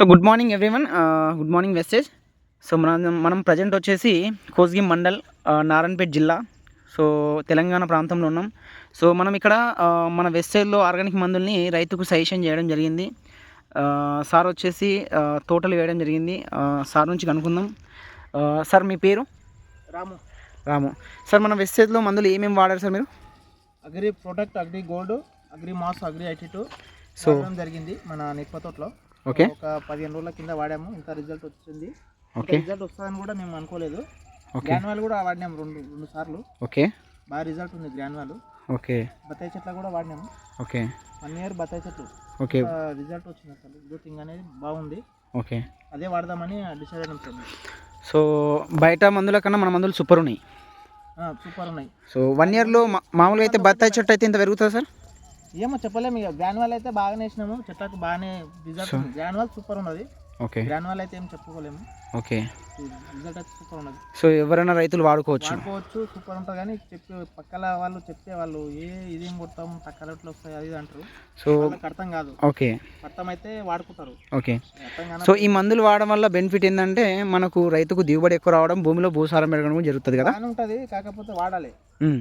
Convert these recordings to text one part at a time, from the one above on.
So good morning everyone good morning wastage so మనం మనం present వచ్చేసి కోస్గి మండల్ నారాయణపేట్ జిల్లా. సో తెలంగాణ ప్రాంతంలో ఉన్నాం. సో మనం ఇక్కడ ఆ, మన వెస్టేజ్లో ఆర్గానిక్ మందుల్ని రైతుకు సజెషన్ చేయడం జరిగింది. ఆ, సార్ వచ్చేసి ఆ, తోటలు వేయడం జరిగింది. సార్ నుంచి కనుక్కుందాం. సార్ మీ పేరు? రాము. రాము. సార్ మన వెస్టేజ్లో మందులు ఏమేమి వాడారు సార్ మీరు? Agri protect agri gold agri mass agri IT two so జరిగింది మన నిప్ప తోటలో. ఓకే. ఒక పదిహేను రోజుల కింద వాడాము. ఇంత రిజల్ట్ వచ్చింది. ఓకే. రిజల్ట్ వస్తుందని కూడా మేము అనుకోలేదు. ఓకే. గ్రాన్వాల్ కూడా వాడినాము రెండు రెండు సార్లు. ఓకే. బాగా రిజల్ట్ ఉంది గ్రాన్వాల్ ఓకే. బత్తాయి చెట్ల కూడా వాడినాము. ఓకే. వన్ ఇయర్ బత్తాయి చెట్లు. ఓకే. రిజల్ట్ వచ్చింది అసలు. గ్రోతింగ్ అనేది బాగుంది. ఓకే. అదే వాడదామని డిసైడ్ అయినాం సార్. సో బయట మందుల కన్నా మన మందులు సూపర్ ఉన్నాయి. సూపర్ ఉన్నాయి. సో వన్ ఇయర్లో మామూలుగా అయితే బత్తాయి చెట్టు అయితే ఇంత పెరుగుతుంది సార్? ఏమో చెప్పలేము ఇక గ్రాన్వాల్ అయితే బాగానే వేసినాము చెట్లకు బాగానే రిజల్ట్ గ్రాన్వాల్ సూపర్ ఉన్నది. ఓకే గ్రాన్వాల్ అయితే ఏం చెప్పుకోలేము. ఓకే రిజల్ట్ అయితే సూపర్ ఉన్నది. సో ఎవరైనా రైతులు వాడుకోవచ్చు. వాడుకోవచ్చు సూపర్ ఉంటుంది కానీ చెప్పి పక్కల వాళ్ళు చెప్తే వాళ్ళు ఏ ఇదేం కొడతాం తక్కువ రేట్లు వస్తాయి అది ఇది అంటారు. సో వాళ్ళకి అర్థం కాదు. ఓకే. అర్థమైతే వాడుకుంటారు. ఓకే. అర్థం కాని సో ఈ మందులు వాడడం వల్ల బెనిఫిట్ ఏంటంటే మనకు రైతుకు దిగుబడి ఎక్కువ రావడం భూమిలో భూసారం పెరగడం కూడా జరుగుతుంది కదా? బాగానే ఉంటుంది కాకపోతే వాడాలి.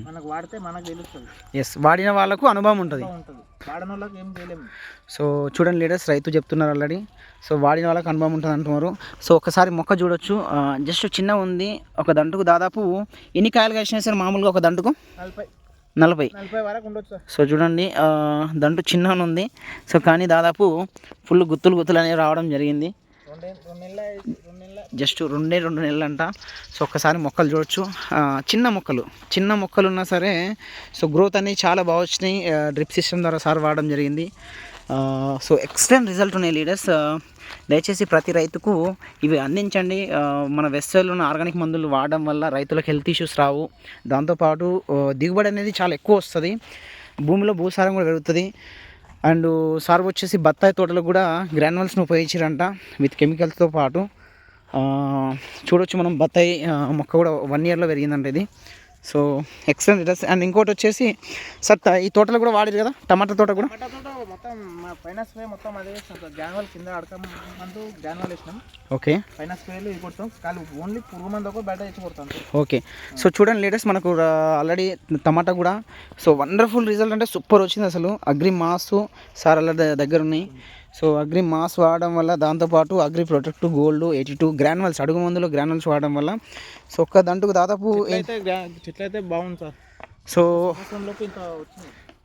మనకు వాడితే మనకు తెలుస్తుంది. ఎస్ వాడిన వాళ్ళకు అనుభవం ఉంటుంది. ఉంటుంది. వాడని వాళ్ళకి ఏం చేయలేము. సో చూడండి లీడర్స్ రైతు చెప్తున్నారు ఆల్రెడీ సో వాడిన వాళ్ళకి అనుభవం ఉంటుంది అంటున్నారు. సో ఒకసారి మొక్క చూడొచ్చు. జస్ట్ చిన్న ఉంది. ఒక దంటుకు దాదాపు ఎన్ని కాయలు కాసినాయి సార్? మామూలుగా ఒక దంటుకు? నలభై. నలభై. సో చూడండి దంటు చిన్నగా ఉంది. సో కానీ దాదాపు ఫుల్ గుత్తులు గుత్తులు అనేవి రావడం జరిగింది. రెండే రెండు నెలల రెండు నెలల. జస్ట్ రెండే రెండు నెలలు అంట సో ఒక్కసారి మొక్కలు చూడొచ్చు. చిన్న మొక్కలు చిన్న మొక్కలు ఉన్నా సరే సో గ్రోత్ అనేది చాలా బాగా వచ్చినాయి. డ్రిప్ సిస్టమ్ ద్వారా సార్ వాడడం జరిగింది. సో ఎక్సలెంట్ రిజల్ట్ ఉన్నాయి లీడర్స్. దయచేసి ప్రతి రైతుకు ఇవి అందించండి. మన వెస్టర్లో ఉన్న ఆర్గానిక్ మందులు వాడడం వల్ల రైతులకు హెల్త్ ఇష్యూస్ రావు. దాంతోపాటు దిగుబడి అనేది చాలా ఎక్కువ వస్తుంది. భూమిలో భూసారం కూడా పెరుగుతుంది. అండ్ సార్ వచ్చేసి బత్తాయి తోటలో కూడా గ్రాన్యువల్స్ని ఉపయోగించారంట విత్ కెమికల్స్తో పాటు. చూడవచ్చు చూడొచ్చు మనం బత్తాయి మొక్క కూడా వన్ ఇయర్లో పెరిగిందంట ఇది. సో ఎక్సలెంట్ అండ్ ఇంకోటి వచ్చేసి సార్ ఈ తోటలో కూడా వాడారు కదా? టమాటా తోట కూడా? మొత్తం మా పైన స్ప్రే మొత్తం అదే గ్రాన్వాల్ కింద అడక మందు గ్రాన్వాల్ వేసినాం. ఓకే. పైన స్ప్రేలు ఇది కొడతాం. కానీ ఓన్లీ పురుగు మందు ఒక బయట తెచ్చి కొడతాం ఓకే. సో చూడండి లేటెస్ట్ మనకు ఆల్రెడీ టమాటా కూడా. సో వండర్ఫుల్ రిజల్ట్ అంటే సూపర్ వచ్చింది అసలు. అగ్రి మాస్ సార్ అలా దగ్గర ఉన్నాయి సో అగ్రి మాస్ వాడడం వల్ల దాంతోపాటు agri protect gold eighty two granules అడుగు మందులో గ్రాన్యువల్స్ వాడడం వల్ల. సో ఒక్క దంటుకు దాదాపు అయితే చెట్లు అయితే బాగుంది సార్. సో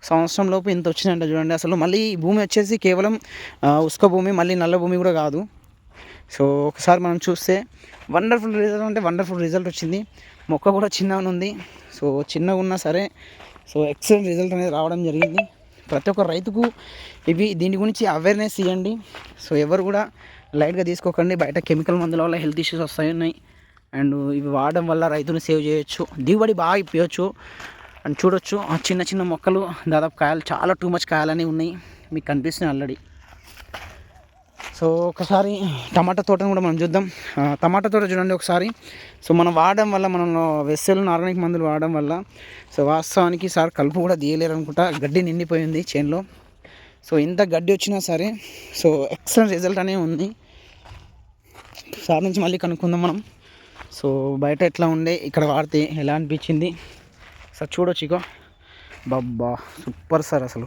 సంవత్సరం లోపు ఇంత వచ్చిందంట చూడండి. అసలు మళ్ళీ భూమి వచ్చేసి కేవలం ఉసుక భూమి మళ్ళీ నల్ల భూమి కూడా కాదు. సో ఒకసారి మనం చూస్తే వండర్ఫుల్ రిజల్ట్ అంటే వండర్ఫుల్ రిజల్ట్ వచ్చింది. మొక్క కూడా చిన్నగా ఉంది. సో చిన్నగా ఉన్నా సరే సో ఎక్సలెంట్ రిజల్ట్ అనేది రావడం జరిగింది. ప్రతి ఒక్క రైతుకు ఇవి దీని గురించి అవేర్నెస్ ఇవ్వండి. సో ఎవరు కూడా లైట్గా తీసుకోకండి. బయట కెమికల్ మందుల వల్ల హెల్త్ ఇష్యూస్ వస్తాయి ఉన్నాయి. అండ్ ఇవి వాడడం వల్ల రైతును సేవ్ చేయొచ్చు. దిగుబడి బాగా ఇప్పవచ్చు అండ్ చూడొచ్చు. ఆ చిన్న చిన్న మొక్కలు దాదాపు కాయలు చాలా టూ మచ్ కాయాలని ఉన్నాయి. మీకు కనిపిస్తున్నాయి ఆల్రెడీ సో ఒకసారి టమాటా తోటను కూడా మనం చూద్దాం. టమాటా తోట చూడండి ఒకసారి. సో మనం వాడడం వల్ల మనం వెస్సెలను ఆర్గానిక్ మందులు వాడడం వల్ల సో వాస్తవానికి సార్ కలుపు కూడా తీయలేరు అనుకుంటా గడ్డి నిండిపోయింది చేనులో. సో ఇంత గడ్డి వచ్చినా సరే సో ఎక్సలెంట్ రిజల్ట్ అనే ఉంది. సార్ నుంచి మళ్ళీ కనుక్కుందాం మనం. సో బయట ఎట్లా ఉండే ఇక్కడ వాడితే ఎలా అనిపించింది? సార్ చూడొచ్చు ఇక బాబ్బా సూపర్ సార్ అసలు.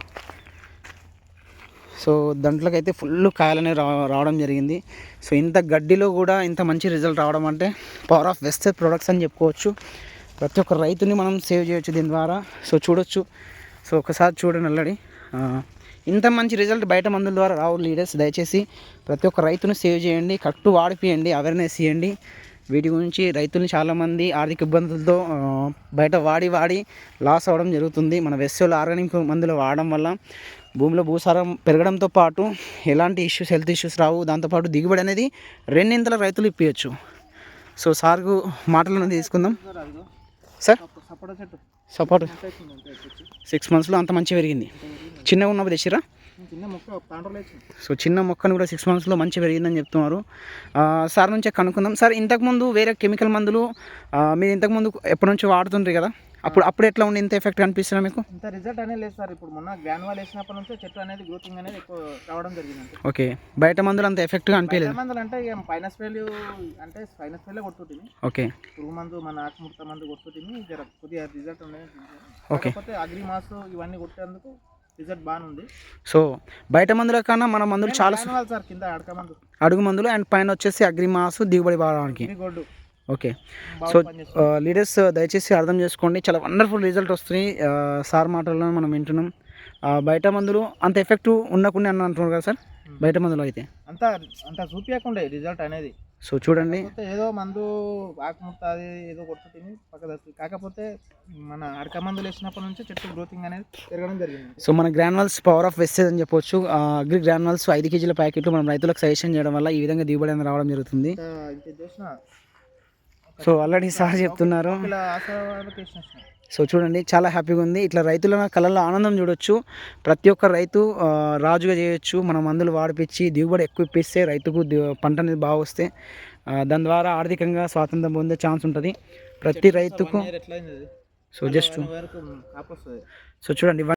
సో దాంట్లోకైతే ఫుల్ కాయలనే రా రావడం జరిగింది. సో ఇంత గడ్డిలో కూడా ఇంత మంచి రిజల్ట్ రావడం అంటే పవర్ ఆఫ్ వెస్టర్ ప్రొడక్ట్స్ అని చెప్పుకోవచ్చు. ప్రతి ఒక్క రైతుని మనం సేవ్ చేయొచ్చు దీని ద్వారా. సో చూడొచ్చు. సో ఒకసారి చూడండి ఆల్రెడీ ఇంత మంచి రిజల్ట్ బయట మందుల ద్వారా రావు లీడర్స్. దయచేసి ప్రతి ఒక్క రైతుని సేవ్ చేయండి. కట్టు వాడిపియండి. అవేర్నెస్ ఇవ్వండి వీటి గురించి రైతులు చాలామంది ఆర్థిక ఇబ్బందులతో బయట వాడి వాడి లాస్ అవ్వడం జరుగుతుంది. మన వెస్సోలు ఆర్గానిక్ మందులు వాడడం వల్ల భూమిలో భూసారం పెరగడంతో పాటు ఎలాంటి ఇష్యూస్ హెల్త్ ఇష్యూస్ రావు. దాంతోపాటు దిగుబడి అనేది రెండింతల రైతులు ఇప్పించచ్చు సో సార్కు మాటలను తీసుకుందాం. సార్? సపోర్ట్ సిక్స్ మంత్స్లో అంత మంచి పెరిగింది. చిన్నగా ఉన్నప్పుడు తెచ్చిరా సో చిన్న మొక్కను కూడా సిక్స్ మంత్స్లో మంచి పెరిగిందని చెప్తున్నారు. సార్ నుంచే కనుక్కుందాం. సార్ ఇంతకుముందు వేరే కెమికల్ మందులు మీరు ఇంతకుముందు ఎప్పటి నుంచి వాడుతుంటారు కదా? అప్పుడు అప్పుడు ఎట్లా ఉండి ఇంత ఎఫెక్ట్ కనిపిస్తున్నా మీకు? ఇంత రిజల్ట్ అనేది లేదు సార్. ఇప్పుడు మొన్న గ్రానువల్ వేసినప్పటి నుంచే చెట్టు అనేది గ్రోతింగ్ అనేది ఎక్కువ రావడం జరిగింది ఓకే. బయట మందులు అంత ఎఫెక్ట్గా అనిపించలేదు మందులు అంటే ఇక పైన స్ప్రేలు అంటే పైన స్ప్రేలే కొట్టుటిని ఓకే. పురుగు మందు మన ఆకుముడత మందు కొట్టుటిని జర కొద్దిగా రిజల్ట్ ఉండేది. ఓకే. అగ్రి మాస్ ఇవన్నీ కొట్టేందుకు రిజల్ట్ బాగానే ఉంది. సో బయట మందుల కన్నా మన మందులు చాలా గ్రానువల్ సార్ కింద అడక మందు. అడుగు మందులు అండ్ పైన వచ్చేసి అగ్రిమాస్ దిగుబడి బాగడానికి ఓకే సో లీడర్స్ దయచేసి అర్థం చేసుకోండి. చాలా వండర్ఫుల్ రిజల్ట్ వస్తుంది సార్ మాటల్లో మనం వింటున్నాం. ఆ, బయట మందులు అంత ఎఫెక్టివ్ ఉండకుండా అని అంటున్నారు కదా సార్? బయట మందులు అయితే. అంత అంత చూపించకుండే రిజల్ట్ అనేది. సో చూడండి. ఏదో మందు ఆకుముడత అది ఏదో కొట్టుటిని పక్కన వస్తుంది. కాకపోతే మన అడక మందులు వేసినప్పటి నుంచి చెట్టు గ్రోతింగ్ అనేది పెరగడం జరిగింది. సో మన గ్రానువల్స్ పవర్ ఆఫ్ వెస్టేజ్ అని చెప్పొచ్చు. అగ్రి గ్రానువల్స్ ఐదు కేజీల ప్యాకెట్లు మనం రైతులకు సజెషన్ చేయడం వల్ల ఈ విధంగా దిగుబడి అనేది రావడం జరుగుతుంది. సో ఆల్రెడీ సార్ చెప్తున్నారు. సో చూడండి చాలా హ్యాపీగా ఉంది. ఇట్లా రైతుల కళ్ళల్లో ఆనందం చూడొచ్చు. ప్రతి ఒక్క రైతు రాజుగా చేయొచ్చు. మన మందులు వాడిపించి దిగుబడి ఎక్కువ ఇప్పిస్తే రైతుకు పంట అనేది బాగా వస్తే దాని ద్వారా ఆర్థికంగా స్వాతంత్రం పొందే ఛాన్స్ ఉంటుంది. ప్రతి రైతుకు సో జస్ట్ సో చూడండి